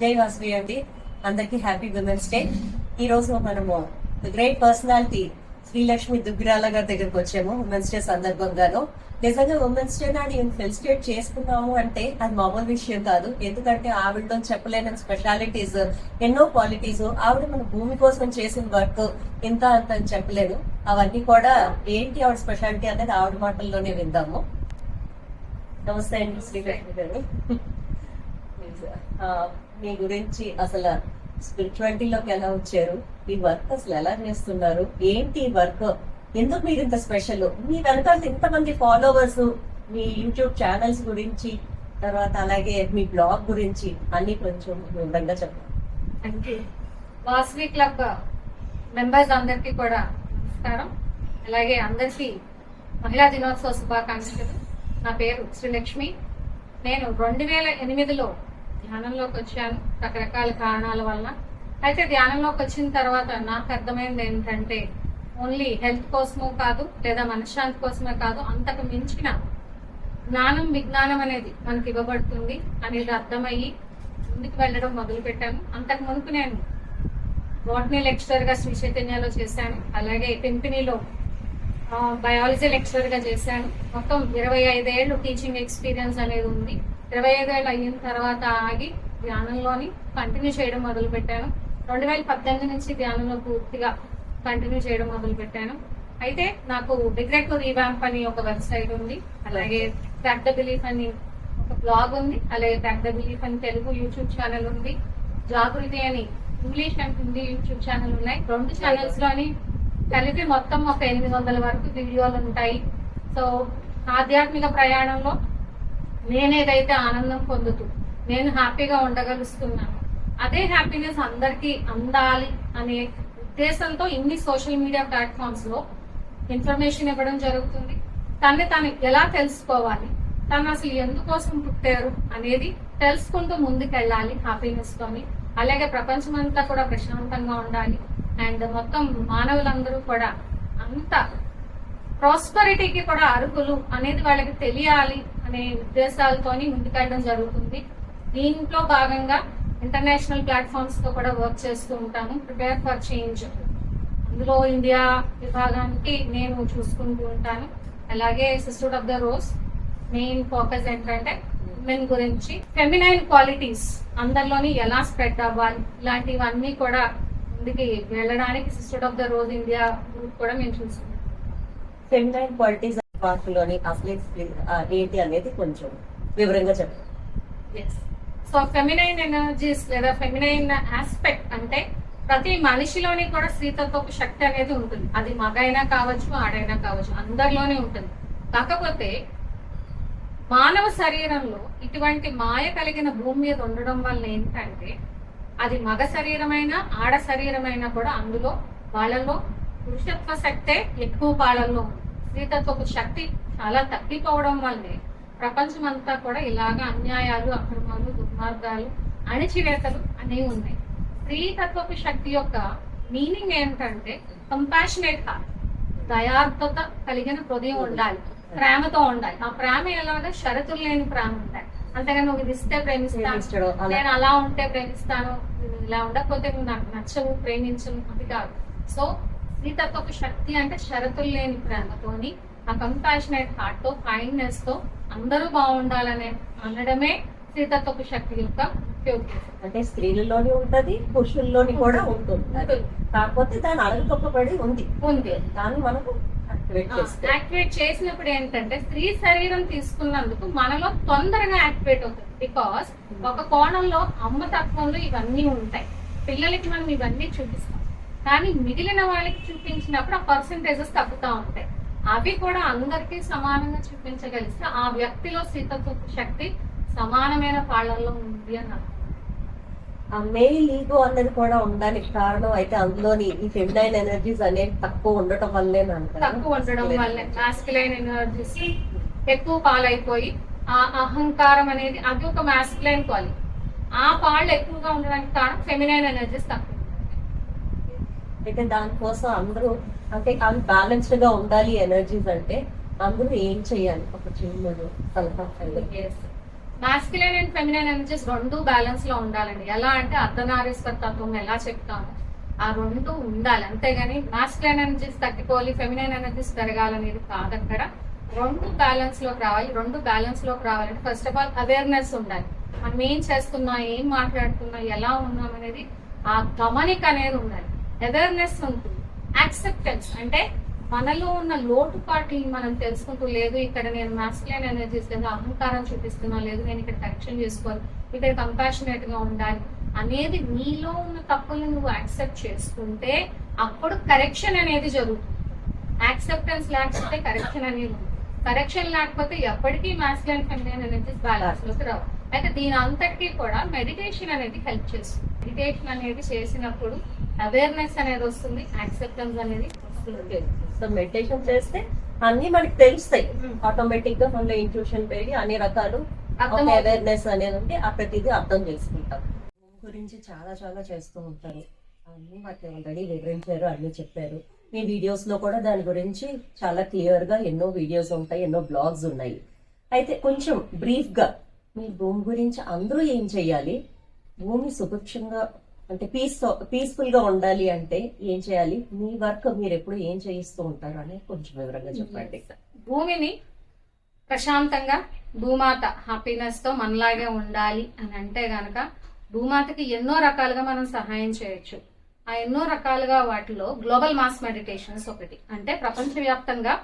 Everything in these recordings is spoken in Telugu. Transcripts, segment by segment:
జై వాసవి అండి. అందరికి హ్యాపీ విమెన్స్ డే. ఈ రోజు మనము గ్రేట్ పర్సనాలిటీ శ్రీలక్ష్మి దుగ్గిరాల గారి దగ్గరకు వచ్చాము ఉమెన్స్ డే సందర్భంగాను. నిజంగా ఉమెన్స్ డే నాడు ఈయన ఫెలిసిటేట్ చేసుకున్నాము అంటే అది మామూలు విషయం కాదు. ఎందుకంటే ఆవిడలో చెప్పలేని స్పెషాలిటీస్ ఎన్నో క్వాలిటీస్ ఆవిడ మన భూమి కోసం చేసిన వర్క్ ఇంత అంత అని చెప్పలేను. అవన్నీ కూడా ఏంటి ఆవిడ స్పెషాలిటీ అనేది ఆవిడ మాటల్లోనే విందాము. నమస్తే అండి శ్రీలక్ష్మి గారు. మీ గురించి అసలు స్పిరిచువాలిటీలోకి ఎలా వచ్చారు? ఈ వర్క్ అసలు ఎలా చేస్తున్నారు? ఏంటి వర్క్ ఎందుకు మీరు ఇంత స్పెషల్ మీ వెనకాల ఇంతమంది ఫాలోవర్స్ మీ యూట్యూబ్ ఛానల్స్ గురించి తర్వాత అలాగే మీ బ్లాగ్ గురించి అన్ని కొంచెం వివరంగా చెప్పండి. Thank you Vasavi club members అందరికీ కూడా నమస్కారం. అలాగే అందరికీ మహిళా దినోత్సవ శుభాకాంక్షలు. నా పేరు శ్రీలక్ష్మి. నేను రెండు వేల ఎనిమిదిలో ధ్యానంలోకి వచ్చాను రకరకాల కారణాల వలన. అయితే ధ్యానంలోకి వచ్చిన తర్వాత నాకు అర్థమైంది ఏంటంటే ఓన్లీ హెల్త్ కోసము కాదు లేదా మనశ్శాంతి కోసమే కాదు అంతకు మించిన జ్ఞానం విజ్ఞానం అనేది మనకి ఇవ్వబడుతుంది అనేది అర్థమయ్యి ముందుకు వెళ్ళడం మొదలుపెట్టాను. అంతకు ముందు నేను బోటనీ లెక్చరర్గా శ్రీ చైతన్యలో చేశాను. అలాగే టెంపినీలో బయాలజీ లెక్చరర్గా చేశాను. మొత్తం ఇరవై ఐదేళ్ళు టీచింగ్ ఎక్స్పీరియన్స్ అనేది ఉంది. ఇరవై ఐదేళ్ళు అయిన తర్వాత ఆగి ధ్యానంలోని కంటిన్యూ చేయడం మొదలు పెట్టాను రెండు వేల పద్దెనిమిది నుంచి ధ్యానంలో పూర్తిగా కంటిన్యూ చేయడం మొదలు పెట్టాను అయితే నాకు డిగ్రెక్ట్ రీవ్యాంప్ అని ఒక వెబ్సైట్ ఉంది. అలాగే ట్రాక్ ద బిలీఫ్ అని ఒక బ్లాగ్ ఉంది. అలాగే ట్రాక్ ద బిలీఫ్ అని తెలుగు యూట్యూబ్ ఛానల్ ఉంది. జాగృతి అని English and Hindi YouTube channel ఉన్నాయి. రెండు ఛానల్స్లోని కలిపి మొత్తం ఒక ఎనిమిది వందల వరకు వీడియోలు ఉంటాయి. సో ఆధ్యాత్మిక ప్రయాణంలో నేనేదైతే ఆనందం పొందుతూ నేను హ్యాపీగా ఉండగలుస్తున్నాను అదే హ్యాపీనెస్ అందరికీ అందాలి అనే ఉద్దేశంతో ఇన్ని సోషల్ మీడియా ప్లాట్ఫామ్స్లో ఇన్ఫర్మేషన్ ఇవ్వడం జరుగుతుంది. తన్ని తాను ఎలా తెలుసుకోవాలి తను అసలు ఎందుకోసం పుట్టారు అనేది తెలుసుకుంటూ ముందుకెళ్ళాలి హ్యాపీనెస్ తోని. అలాగే ప్రపంచమంతా కూడా ప్రశాంతంగా ఉండాలి. అండ్ మొత్తం మానవులందరూ కూడా అంత ప్రాస్పరిటీకి కూడా అరుగులు అనేది వాళ్ళకి తెలియాలి అనే ఉద్దేశాలతోని ముందుకెళ్ళడం జరుగుతుంది. దీంట్లో భాగంగా ఇంటర్నేషనల్ ప్లాట్ఫామ్స్తో కూడా వర్క్ చేస్తూ ఉంటాను. Prepare for change. అందులో ఇండియా విభాగానికి నేను చూసుకుంటూ ఉంటాను. అలాగే sister of the rose main focus ఏంటంటే ఉమెన్ గురించి. ఫెమినైన్ క్వాలిటీస్ అందరిలోని ఎలా స్ప్రెడ్ అవ్వాలి? ఇలాంటివన్నీ కూడా ముందుకి వెళ్ళడానికి sister of the rose India group కూడా మేము చూసుకుంటాం. ఫెమినైన్ క్వాలిటీస్ పార్కులోని అసలు ఏంటి అనేది కొంచెం వివరంగా చెప్పండి సో ఫెమినైన్ ఎనర్జీస్ లేదా ఫెమినైన్ ఆస్పెక్ట్ అంటే ప్రతి మనిషిలోని కూడా స్త్రీతత్వపు శక్తి అనేది ఉంటుంది. అది మగైనా కావచ్చు ఆడైనా కావచ్చు అందరిలోనే ఉంటుంది. కాకపోతే మానవ శరీరంలో ఇటువంటి మాయ కలిగిన భూమి మీద ఉండడం వల్ల ఏంటంటే అది మగ శరీరమైన ఆడ శరీరమైనా కూడా అందులో వాళ్ళలో పురుషత్వ శక్తే ఎక్కువ పాలల్లో ఉంది స్త్రీతత్వపు శక్తి చాలా తగ్గిపోవడం వల్లే ప్రపంచం అంతా కూడా ఇలాగ అన్యాయాలు అక్రమాలు దుర్మార్గాలు అణిచివేతలు అనేవి ఉన్నాయి. స్త్రీతత్వపు శక్తి యొక్క మీనింగ్ ఏంటంటే కంపాషనేట్ హార్ట్ దయార్థత కలిగిన హృదయం ఉండాలి ప్రేమతో ఉండాలి. ఆ ప్రేమ ఎలాగా షరతులు లేని ప్రేమ ఉండాలి. అంతేగాని నువ్వు ఇది ఇస్తే ప్రేమిస్తాను నేను అలా ఉంటే ప్రేమిస్తాను ఇలా ఉండకపోతే నువ్వు నాకు నచ్చవు ప్రేమించను అది కాదు. సో స్త్రీతత్వపు శక్తి అంటే షరతులు లేని ప్రేమతోని ఆ కంపాషనేట్ హార్ట్తో కైండ్నెస్తో అందరూ బాగుండాలనే అనడమే స్త్రీతత్వపు శక్తి యొక్క అంటే స్త్రీలలోని ఉంటది పురుషుల్లోని కూడా ఉంటుంది. కాకపోతే దాని అడగతొక్కబడి ఉంది. ఉంది. దాన్ని మనకు యాక్టివేట్ చేసినప్పుడు ఏంటంటే స్త్రీ శరీరం తీసుకున్నందుకు మనలో తొందరగా యాక్టివేట్ అవుతుంది. బికాస్ ఒక కోణంలో అమ్మ తత్వంలో ఇవన్నీ ఉంటాయి. పిల్లలకి మనం ఇవన్నీ చూపిస్తాం. కానీ మిగిలిన వాళ్ళకి చూపించినప్పుడు ఆ పర్సంటేజెస్ తగ్గుతూ ఉంటాయి. అవి కూడా అందరికీ సమానంగా చూపించగలిస్తే ఆ వ్యక్తిలో శీతత్వ శక్తి సమానమైన పాళ్ళల్లో ఉంది అని. ఆ మెయిల్ ఈగో అన్నది కూడా ఉండడానికి కారణం అయితే అందులోని ఈ ఫెమినైన్ ఎనర్జీస్ అనేవి తక్కువ ఉండటం వల్లే తక్కువ ఉండడం వల్ల. మాస్కులైన్ ఎనర్జీస్ ఎక్కువ పాలైపోయి ఆ అహంకారం అనేది అది ఒక మాస్కులైన్ క్వాలిటీ ఆ పాళ్ళు ఎక్కువగా ఉండడానికి కారణం ఫెమినైన్ ఎనర్జీస్ తక్కువ. అంటే దానికోసం అందరూ అంటే అవి బ్యాలెన్స్డ్గా ఉండాలి ఎనర్జీస్ అంటే అందరూ ఏం చేయాలి? ఒక చిన్న సలహా మాస్కులైన్ అండ్ ఫెమినైన్ ఎనర్జీస్ రెండు బ్యాలెన్స్లో ఉండాలండి. ఎలా అంటే అర్ధనారీశ్వర తత్వం ఎలా చెప్తాము ఆ రెండు ఉండాలి. అంతేగాని మాస్కులైన్ ఎనర్జీస్ తగ్గిపోవాలి ఫెమినైన్ ఎనర్జీస్ పెరగాలనేది కాదు అక్కడ రెండు బ్యాలెన్స్లోకి రావాలి. రెండు బ్యాలెన్స్లోకి రావాలంటే ఫస్ట్ ఆఫ్ ఆల్ అవేర్నెస్ ఉండాలి. మనం ఏం చేస్తున్నా ఏం మాట్లాడుతున్నా ఎలా ఉన్నాం అనేది ఆ గమనిక అనేది ఉండాలి. అవేర్నెస్ ఉంటుంది. యాక్సెప్టెన్స్ అంటే మనలో ఉన్న లోటుపాట్లని మనం తెలుసుకుంటూ లేదు ఇక్కడ నేను మాస్కులైన్ ఎనర్జీస్ లేదా అహంకారం చూపిస్తున్నా లేదు నేను ఇక్కడ కరెక్షన్ చేసుకోవాలి ఇక్కడ కంపాషనేట్గా ఉండాలి అనేది నీలో ఉన్న తప్పులను నువ్వు యాక్సెప్ట్ చేసుకుంటే అప్పుడు కరెక్షన్ అనేది జరుగుతుంది. యాక్సెప్టెన్స్ లేకపోతే కరెక్షన్ అనేది ఉంది కరెక్షన్ లేకపోతే ఎప్పటికీ మాస్కులైన్ ఫెమినైన్ ఎనర్జీస్ బ్యాలెన్స్లోకి రావు. అయితే దీని అంతటికీ కూడా మెడిటేషన్ అనేది హెల్ప్ చేస్తుంది. మెడిటేషన్ అనేది చేసినప్పుడు అవేర్నెస్ అనేది వస్తుంది యాక్సెప్టెన్స్ అనేది వస్తుంది. సో మెడిటేషన్ చేస్తే అన్ని మనకి తెలుస్తాయి. Hmm. ఆటోమేటిక్గా మనలో ఇంట్యూషన్ పెరిగి అన్ని రకాలు. అవేర్నెస్ అనేది ఉంటే ఆ ప్రతిదీ అర్థం చేసుకుంటాం. భూమి గురించి చాలా చాలా చేస్తూ ఉంటారు. అన్ని మాకు ఆల్రెడీ వివరించారు అన్ని చెప్పారు. మీ వీడియోస్లో కూడా దాని గురించి చాలా క్లియర్గా ఎన్నో వీడియోస్ ఉంటాయి ఎన్నో బ్లాగ్స్ ఉన్నాయి. అయితే కొంచెం బ్రీఫ్గా మీ భూమి గురించి అందరూ ఏం చేయాలి? భూమి సుభిక్షంగా అంటే పీస్ పీస్ఫుల్గా ఉండాలి అంటే ఏం చేయాలి? మీ వర్క్ మీరు ఎప్పుడు ఏం చేయిస్తూ ఉంటారు అని కొంచెం వివరంగా చెప్పండి. భూమిని ప్రశాంతంగా భూమాత హ్యాపీనెస్తో మనలాగే ఉండాలి అని అంటే గనక భూమాతకి ఎన్నో రకాలుగా మనం సహాయం చేయొచ్చు. ఆ ఎన్నో రకాలుగా వాటిలో గ్లోబల్ మాస్ మెడిటేషన్స్ ఒకటి. అంటే ప్రపంచవ్యాప్తంగా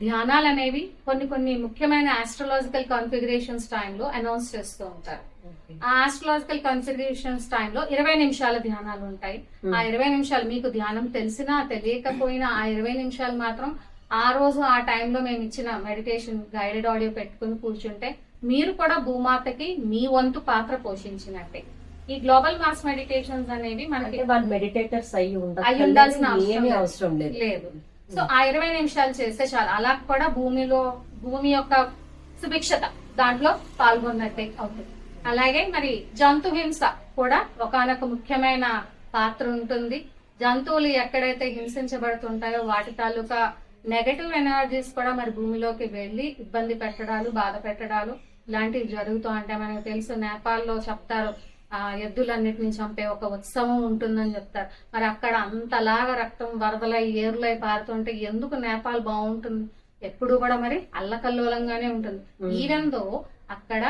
ధ్యానాలు అనేవి కొన్ని కొన్ని ముఖ్యమైన ఆస్ట్రలాజికల్ కాన్ఫిగరేషన్స్ టైంలో అనౌన్స్ చేస్తూ ఉంటారు. ఆ ఆస్ట్రలాజికల్ కన్సిడరేషన్స్ టైంలో ఇరవై నిమిషాల ధ్యానాలు ఉంటాయి. ఆ ఇరవై నిమిషాలు మీకు ధ్యానం తెలిసినా తెలియకపోయినా ఆ ఇరవై నిమిషాలు మాత్రం ఆ రోజు ఆ టైంలో మేము ఇచ్చిన మెడిటేషన్ గైడెడ్ ఆడియో పెట్టుకుని కూర్చుంటే మీరు కూడా భూమాతకి మీ వంతు పాత్ర పోషించినట్టే. ఈ గ్లోబల్ మాస్ మెడిటేషన్స్ అనేవి మనకి మెడిటేటర్స్ అయ్యి అయి ఉండాల్సిన అవసరం లేదు. సో ఆ ఇరవై నిమిషాలు చేస్తే చాలు. అలా కూడా భూమిలో భూమి యొక్క సుభిక్షత దాంట్లో పాల్గొన్నట్టే అవుతుంది. అలాగే మరి జంతు హింస కూడా ఒకనొక ముఖ్యమైన పాత్ర ఉంటుంది. జంతువులు ఎక్కడైతే హింసించబడుతుంటాయో వాటి తాలూకా నెగటివ్ ఎనర్జీస్ కూడా మరి భూమిలోకి వెళ్ళి ఇబ్బంది పెట్టడాలు బాధ పెట్టడాలు ఇలాంటివి జరుగుతూ ఉంటాయి. మనకు తెలుసు నేపాల్లో చెప్తారు ఆ ఎద్దులన్నిటిని చంపే ఒక ఉత్సవం ఉంటుందని చెప్తారు. మరి అక్కడ అంతలాగా రక్తం వరదలై ఏరులై పారుతుంటే ఎందుకు నేపాల్ బాగుంటుంది? ఎప్పుడు కూడా మరి అల్లకల్లోలంగానే ఉంటుంది. ఈవెన్ దో అక్కడ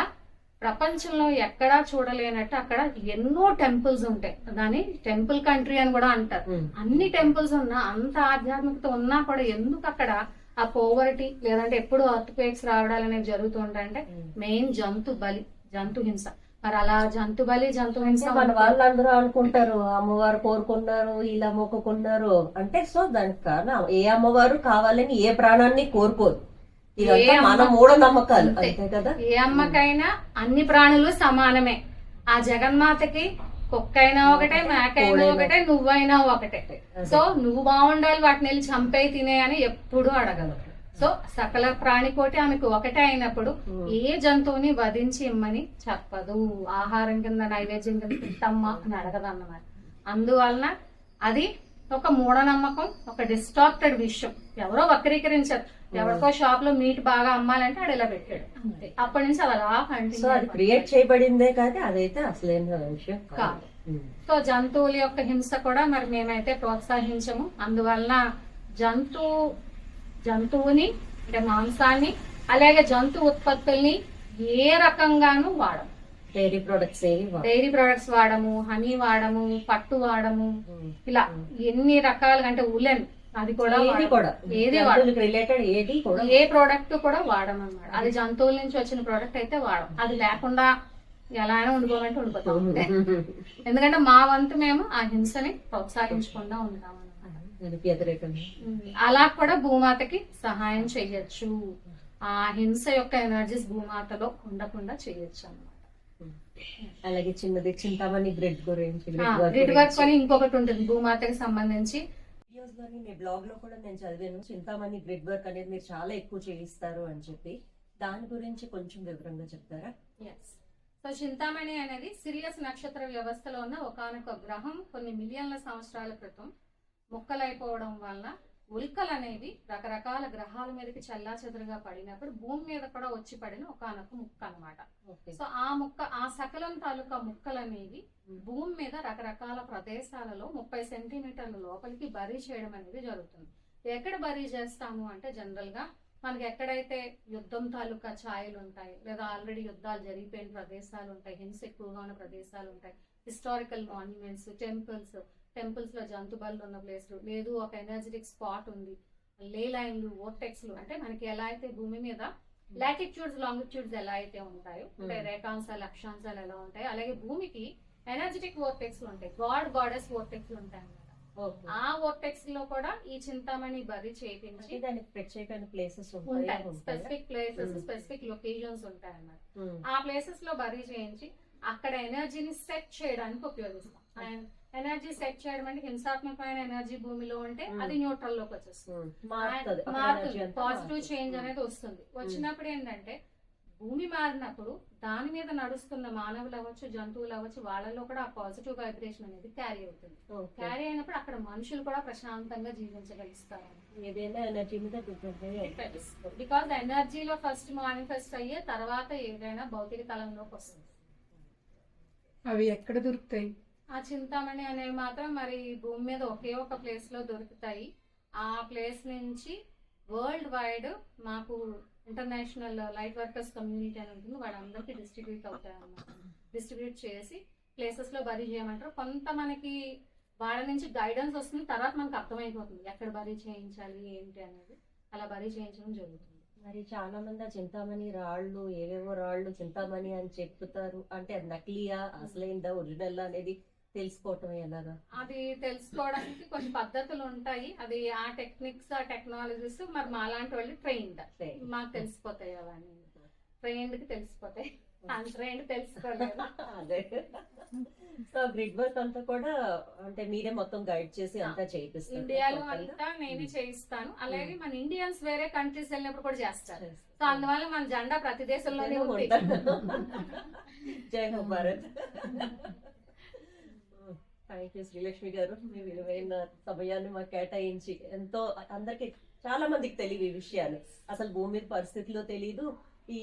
ప్రపంచంలో ఎక్కడా చూడలేనట్టు అక్కడ ఎన్నో టెంపుల్స్ ఉంటాయి. దాని టెంపుల్ కంట్రీ అని కూడా అంటారు. అన్ని టెంపుల్స్ ఉన్నా అంత ఆధ్యాత్మికత ఉన్నా కూడా ఎందుకు అక్కడ ఆ పోవర్టీ లేదంటే ఎప్పుడు అర్త్ క్వేక్స్ రావడాలు అనేవి జరుగుతూ ఉంటాయంటే మెయిన్ జంతు బలి జంతు హింస. మరి అలా జంతు బలి జంతు హింస మన వాళ్ళందరూ అనుకుంటారు అమ్మవారు కోరుకున్నారు ఇలా మొక్కుకున్నారు అంటే సో దానికి కారణం ఏ అమ్మవారు కావాలని ఏ ప్రాణాన్ని కోరుకోరు. మన మూఢ నమ్మకాలు అంతే. కదా? ఏ అమ్మకైనా అన్ని ప్రాణులు సమానమే. ఆ జగన్మాతకి కుక్కైనా ఒకటే మేకైనా. ఒకటే నువ్వైనా ఒకటే. సో నువ్వు బాగుండాలి వాటిని వెళ్ళి చంపే తినే అని ఎప్పుడూ అడగదు సో సకల ప్రాణికోటి ఆమెకు ఒకటే అయినప్పుడు ఏ జంతువుని వధించి ఇమ్మని చెప్పదు. ఆహారం కింద నైవేద్యం కింద తిట్టమ్మా అని అడగదు అన్నమాట అందువలన అది ఒక మూఢనమ్మకం ఒక డిస్టార్టెడ్ విషయం ఎవరో వక్రీకరించారు. ఎవరికో షాప్లో మీట్ బాగా అమ్మాలంటే ఆడు ఇలా పెట్టాడు. అంతే. అప్పటి నుంచి అది అలా సో అది కంటిన్యూ క్రియేట్ చేయబడిందే కానీ అదైతే అసలైన విషయం. కాదు. కాదు. సో జంతువుల యొక్క హింస కూడా మరి మేమైతే ప్రోత్సహించము. అందువలన జంతు జంతువుని అంటే మాంసాన్ని అలాగే జంతు ఉత్పత్తుల్ని ఏ రకంగానూ వాడము. డైరీ ప్రొడక్ట్స్ డైరీ ప్రొడక్ట్స్ వాడము హనీ వాడము పట్టు వాడము. ఇలా ఎన్ని రకాలుగా అంటే ఉలెన్ అది కూడా ఏది వాడము. వాడము. రిలేటెడ్ ఏది ఏ ప్రోడక్ట్ కూడా వాడమన్నమాట. అది జంతువుల నుంచి వచ్చిన ప్రోడక్ట్ అయితే వాడం అది లేకుండా ఎలా అయినా ఉండిపోమంటే ఉండిపోతాం. ఎందుకంటే మా వంతు మేము ఆ హింసని ప్రోత్సహించకుండా ఉంటాం అలా కూడా భూమాతకి సహాయం చేయొచ్చు. ఆ హింస యొక్క ఎనర్జీస్ భూమాతలో ఉండకుండా చేయొచ్చు అన్నమాట. అలాగే చిన్నది చింతామణి బ్రెడ్ గురించి గ్రిడ్ వర్క్. అని ఇంకొకటి ఉంటుంది భూమాతకి సంబంధించి. వీడియోస్లోని మీ బ్లాగ్లో కూడా నేను చదివాను. చింతామణి గ్రిడ్ వర్క్ అనేది మీరు చాలా ఎక్కువ చేయిస్తారు అని చెప్పి. దాని గురించి కొంచెం వివరంగా చెప్తారా? సో చింతామణి అనేది సిరియస్ నక్షత్ర వ్యవస్థలో ఉన్న ఒకానొక గ్రహం. కొన్ని మిలియన్ల సంవత్సరాల క్రితం ముక్కలైపోవడం వల్ల ఉల్కలు అనేవి రకరకాల గ్రహాల మీదకి చల్లా చెదరుగా పడినప్పుడు భూమి మీద కూడా వచ్చి పడిన ఒకనొక ముక్క అన్నమాట. ఓకే. సో ఆ ముక్క ఆ సకలం తాలూకా ముక్కలు అనేవి భూమి మీద రకరకాల ప్రదేశాలలో ముప్పై సెంటీమీటర్ల లోపలికి బరీ చేయడం అనేది జరుగుతుంది. ఎక్కడ బరీ చేస్తాము అంటే జనరల్గా మనకి ఎక్కడైతే యుద్ధం తాలూకా ఛాయలు ఉంటాయి లేదా ఆల్రెడీ యుద్ధాలు జరిగిపోయిన ప్రదేశాలు ఉంటాయి హింస ఎక్కువగా ఉన్న ప్రదేశాలు ఉంటాయి హిస్టారికల్ మాన్యుమెంట్స్ టెంపుల్స్ టెంపుల్స్లో జంతు బలు ఉన్న ప్లేస్లు లేదు ఒక ఎనర్జెటిక్ స్పాట్ ఉంది. లే లైన్లు ఓటెక్స్లు అంటే మనకి ఎలా అయితే భూమి మీద లాటిట్యూడ్స్ లాంగిట్యూడ్స్ ఎలా అయితే ఉంటాయో అంటే రేఖాంశాలు అక్షాంశాలు ఎలా ఉంటాయి అలాగే భూమికి ఎనర్జెటిక్ వోర్టెక్స్ ఉంటాయి. గాడ్ గాడెస్ వోర్టెక్స్ ఉంటాయి ఆ వోర్టెక్స్లో కూడా ఈ చింతామణి బరి చేపించి అంటే దానికి ప్రత్యేకమైన ప్లేసెస్ ఉంటాయి? Specific places. స్పెసిఫిక్ లొకేషన్స్ ఉంటాయి అన్నమాట. ఆ ప్లేసెస్లో బరీ చేయించి అక్కడ ఎనర్జీని సెట్ చేయడానికి ఉపయోగిస్తాం. ఎనర్జీ సెట్ చేయడం అంటే హింసాత్మకమైన ఎనర్జీ భూమిలో ఉంటే. అది న్యూట్రల్లోకి వచ్చేస్తుంది. మారుతుంది అంతా పాజిటివ్. చేంజ్ అనేది వస్తుంది వచ్చినప్పుడు ఏంటంటే భూమి మారినప్పుడు దాని మీద నడుస్తున్న మానవులు అవ్వచ్చు జంతువులు అవ్వచ్చు వాళ్ళలో కూడా ఆ పాజిటివ్ వైబ్రేషన్ అనేది క్యారీ అవుతుంది. క్యారీ అయినప్పుడు అక్కడ మనుషులు కూడా ప్రశాంతంగా జీవించగలుగుతారు. బికాస్ ఎనర్జీలో ఫస్ట్ మేనిఫెస్ట్ అయ్యే తర్వాత ఏదైనా భౌతిక తలంలోకి వస్తుంది అవి ఎక్కడ దొరుకుతాయి ఆ చింతామణి అనేవి మాత్రం మరి భూమి మీద ఒకే ఒక ప్లేస్లో దొరుకుతాయి. ఆ ప్లేస్ నుంచి వరల్డ్ వైడ్ మాకు ఇంటర్నేషనల్ లైట్ వర్కర్స్ కమ్యూనిటీ అని ఉంటుంది. వాళ్ళందరికీ డిస్ట్రిబ్యూట్ అవుతాయి అన్నమాట. డిస్ట్రిబ్యూట్ చేసి ప్లేసెస్లో బరీ చేయమంటారు. కొంత మనకి వాళ్ళ నుంచి గైడెన్స్ వస్తుంది. తర్వాత మనకు అర్థమైపోతుంది. ఎక్కడ బరీ చేయించాలి ఏంటి అనేది. అలా బరీ చేయించడం జరుగుతుంది. మరి చాలా మంది ఆ చింతామణి రాళ్ళు ఏవేవో రాళ్ళు చింతామణి అని చెప్తారు. అంటే అది నకిలీయా? అసలైందా? ఒరిజినల్ అనేది తెలుసుకోవటం ఎలాగా అది తెలుసుకోవడానికి కొన్ని పద్ధతులు ఉంటాయి. అది ఆ టెక్నిక్స్ ఆ టెక్నాలజీస్ మరి మాలాంటి వాళ్ళు ట్రైన్డ్. మాకు తెలిసిపోతాయి అవన్నీ. ట్రైన్డ్కి తెలిసిపోతాయి అన్ట్రైన్డ్ తెలుసుకోలేదు. అదే. సో గ్రిడ్ వర్క్ అంతా కూడా అంటే మీరే మొత్తం గైడ్ చేసి అంతా చేయిస్తారు ఇండియాలో అంతా నేనే చేయిస్తాను. అలాగే మన ఇండియన్స్ వేరే కంట్రీస్ వెళ్ళినప్పుడు కూడా చేస్తారు. సో అందువల్ల మన జెండా ప్రతి దేశంలోనే ఉంది. జై హో భారత్. థ్యాంక్ యూ శ్రీలక్ష్మి గారు. మీ విలువైన సమయాన్ని మాకు కేటాయించి ఎంతో అందరికి చాలా మందికి తెలియదు ఈ విషయాలు. అసలు భూమి పరిస్థితిలో తెలియదు ఈ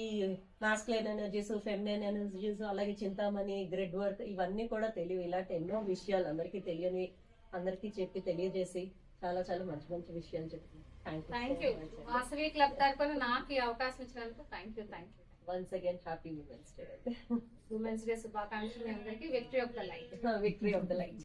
మాస్కులైన్ ఎనర్జీస్ ఫెమినైన్ ఎనర్జీస్ అలాగే చింతామణి గ్రెడ్ వర్క్ ఇవన్నీ కూడా తెలియవు. ఇలాంటి ఎన్నో విషయాలు అందరికీ తెలియని అందరికీ చెప్పి తెలియజేసి చాలా చాలా మంచి మంచి విషయాలు చెప్తున్నాను థ్యాంక్ యూ క్లబ్ తరపున నాకు ఈ అవకాశం ఇచ్చినందుకు thank you thank you once again happy women's day women's day శుభాకాంక్షలు అందరికీ. Victory of the life victory of the light